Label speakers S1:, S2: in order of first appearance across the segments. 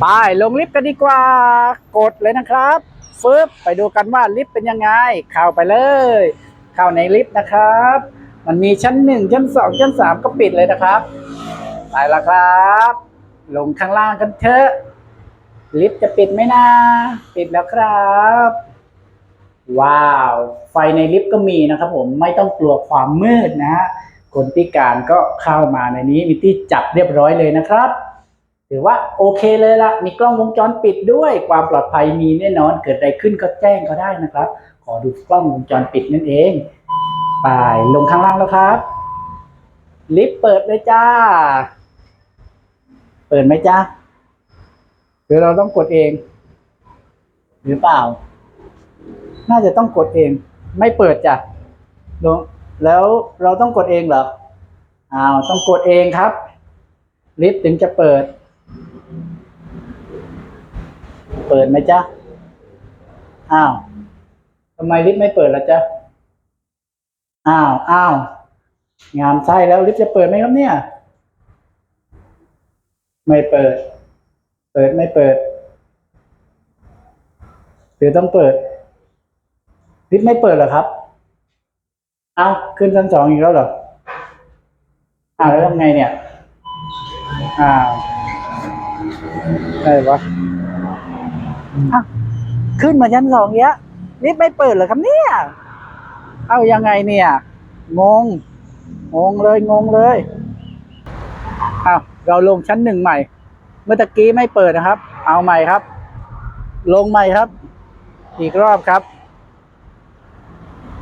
S1: ไปลงลิฟต์กันดีกว่า กดเลยนะครับฟึบไปดูกันว่าลิฟต์เป็นยังไง เข้าไปเลย เข้าในลิฟต์นะครับ มันมีชั้นหนึ่งชั้นสองชั้นสามก็ปิดเลยนะครับ ไปละครับ ลงข้างล่างกันเถอะลิฟต์จะปิดไหมนะ ปิดแล้วครับ ว้าว ไฟในลิฟต์ก็มีนะครับ ผมไม่ต้องกลัวความมืดนะฮะคนพิการก็เข้ามาในนี้มีที่จับเรียบร้อยเลยนะครับ ถือว่าโอเคเลยละมีกล้องวงจรปิดด้วยความปลอดภัยมีแน่นอน เกิดอะไรขึ้นก็แจ้งเขาได้นะครับ ขอดูกล้องวงจรปิดนั่นเองไปลงข้างล่างแล้วครับ ลิฟต์เปิดเลยจ้า เปิดไหมจ้าหรือเราต้องกดเอง หรือเปล่า น่าจะต้องกดเอง ไม่เปิดจ้ะลงแล้วเราต้องกดเองเหรออ้าวต้องกดเองครับ ลิฟต์ถึงจะเปิด เปิดไหมจ๊ะ อ้าวทำไมลิฟต์ไม่เปิดล่ะจ๊ะ อ้าวอ้าวงานไส้แล้วลิฟต์จะเปิดไหมครับเนี่ย ไม่เปิด เปิดไม่เปิดหรือต้องเปิด ลิฟต์ไม่เปิดเหรอครับ เอาขึ้นชั้นสองอีกแล้วเหรออ้าวแล้วทำไงเนี่ย อ้าว ไรวะอ้าวขึ้นมาชั้นสองเยลิฟต์ไม่เปิดเหรอครับเนี่ย เอายังไงเนี่ย งง งงเลยงงเลยเอาเราลงชั้นหนึ่งใหม่ เมื่อตะกี้ไม่เปิดนะครับ เอาใหม่ครับ ลงใหม่ครับ อีกรอบครับ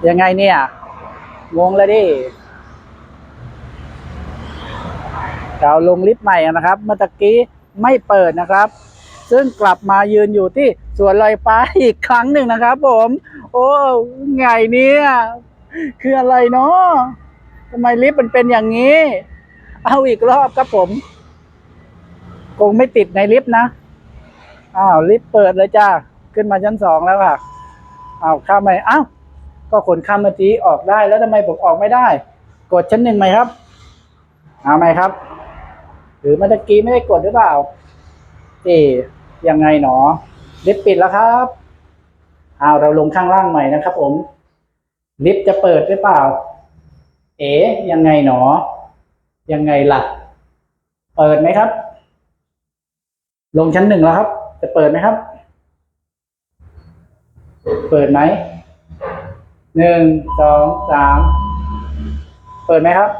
S1: ยังไงเนี่ย งงแล้วดิเราลงลิฟต์ใหม่นะครับ เมื่อตะกี้ ไม่เปิดนะครับ ซึ่งกลับมายืนอยู่ที่สวนลอยฟ้าอีกครั้งหนึ่งนะครับ ผม โอ้ไงเนี่ยคืออะไรเนาะทำไมลิฟต์มันเป็นอย่างนี้ เอาอีกรอบครับผม คงไม่ติดในลิฟต์นะอ้าวลิฟต์เปิดเลยจ้าขึ้นมาชั้นสองแล้วค่ะอ้าวข้ามไปอ้าวก็คนข้ามเมื่อกี้ออกได้แล้วทำไมผมออกไม่ได้ กดชั้นหนึ่งไหมครับ เอาไหมครับ หรือเมื่อกี้ไม่ได้กดหรือเปล่า เอ๊ยังไงหนอลิฟต์ปิดแล้วครับอ้าวเราลงข้างล่างใหม่นะครับ ผม ลิฟต์จะเปิดหรือเปล่า เอ๋ยังไงหนอ ยังไงล่ะ เปิดไหมครับ ลงชั้นหนึ่งแล้วครับ จะเปิดไหมครับ เปิดไหมหนึ่งสองสามเปิดไหมครับ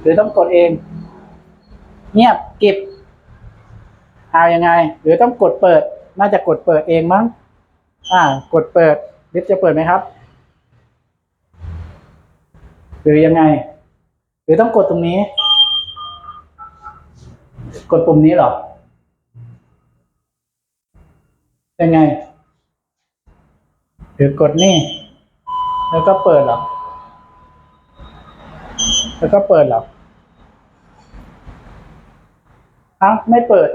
S1: หรือต้องกดเอง เงียบเก็บเอายังไง หรือต้องกดเปิด น่าจะกดเปิดเองมั้ง อ่า กดเปิดลิฟจะเปิดไหมครับ หรือยังไง หรือต้องกดตรงนี้ กดปุ่มนี้หรอ ยังไง หรือกดนี่ แล้วก็เปิดหรอ แล้วก็เปิดหรอ เอ้าไม่เปิด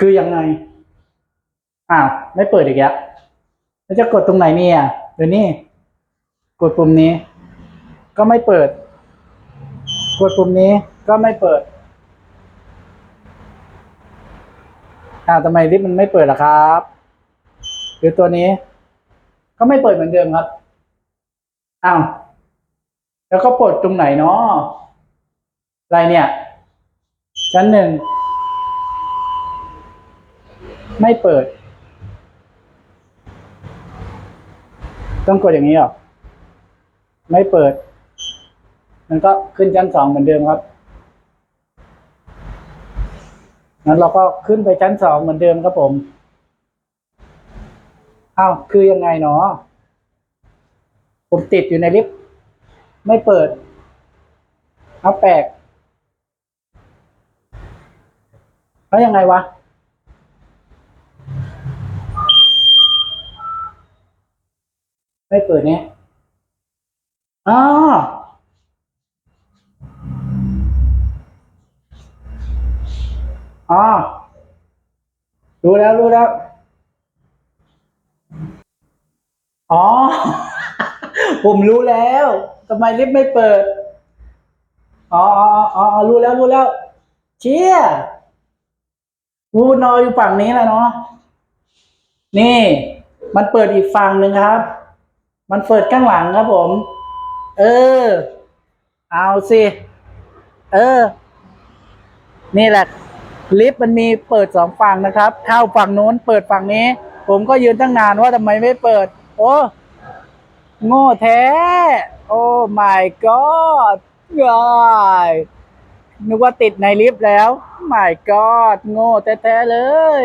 S1: คือยังไง อ้าว ไม่เปิดอีกแล้วแล้วจะกดตรงไหนเนี่ยเดี๋ยวนี้ กดปุ่มนี้ ก็ไม่เปิด กดปุ่มนี้ก็ไม่เปิดอ้าวทำไมลิฟต์มันไม่เปิดล่ะครับ หรือตัวนี้ ก็ไม่เปิดเหมือนเดิมครับอ้าวแล้วก็ปลดตรงไหนเนาะ อะไรเนี่ย ชั้นหนึ่ง ไม่เปิด ต้องกดอย่างนี้หรอ ไม่เปิด มันก็ขึ้นชั้นสองเหมือนเดิมครับงั้นเราก็ขึ้นไปชั้นสองเหมือนเดิมครับผม อ้าว คือยังไงเนาะผมติดอยู่ในลิฟต์ ไม่เปิดเอาแปลก แล้วยังไงวะ ไม่เปิดเนี่ยอ๋ออ๋อรู้แล้วรู้แล้ว อ๋อ ผมรู้แล้วทำไมลิฟต์ไม่เปิด อ๋ออ๋ออ๋ออ๋อรู้แล้วรู้แล้ว เชี่ย วูนอยอยู่ฝั่งนี้แหละเนาะนี่ มันเปิดอีกฝั่งหนึ่งครับ มันเปิดข้างหลังครับผม เออ เอาสิเออ นี่แหละ ลิฟต์มันมีเปิดสองฝั่งนะครับ เข้าฝั่งโน้น เปิดฝั่งนี้ ผมก็ยืนตั้งนานว่าทำไมไม่เปิด โอ้โง่แท้ โอ้ my god ยาย นึกว่าติดในลิฟต์แล้ว my god โง่แท้ๆเลย